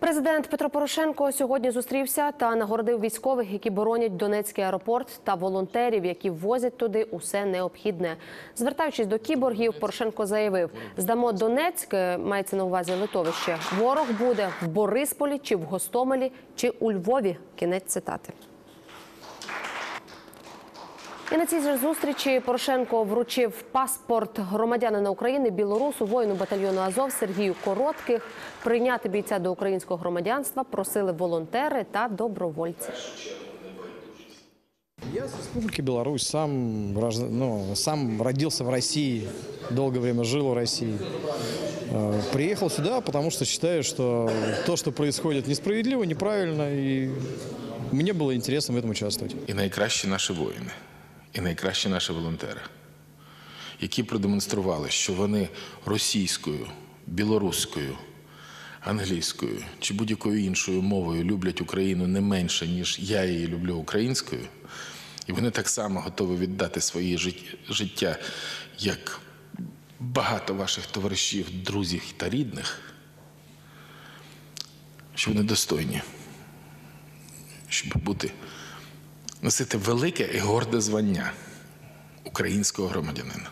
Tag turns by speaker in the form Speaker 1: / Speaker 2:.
Speaker 1: Президент Петро Порошенко сьогодні зустрівся та нагородив військових, які боронять Донецький аеропорт, та волонтерів, які возять туди усе необхідне. Звертаючись до кіборгів, Порошенко заявив: здамо Донецьк, е, мається на увазі литовище. Ворог буде в Борисполі, чи в Гостомелі, чи у Львові. Кінець цитати. І на цій же зустрічі Порошенко вручив паспорт громадянина України білорусу, воїну батальйону Азов Сергію Коротких. Прийняти бійця до українського громадянства просили волонтери та добровольці.
Speaker 2: Я с Республики Беларусь, сам, граждан- ну, сам родился в России, долгое время жил в России. Э, Приехал сюда, потому что считаю, что то, что происходит, несправедливо, неправильно, и мне было интересно в этом участвовать.
Speaker 3: і найкращі наші воїни, і найкращі наші волонтери, які продемонстрували, що вони російською, білоруською, англійською чи будь-якою іншою мовою люблять Україну не менше, ніж я її люблю українською, і вони так само готові віддати своє життя, як багато ваших товаришів, друзів та рідних, що вони достойні, щоб бути носити велике і горде звання українського громадянина.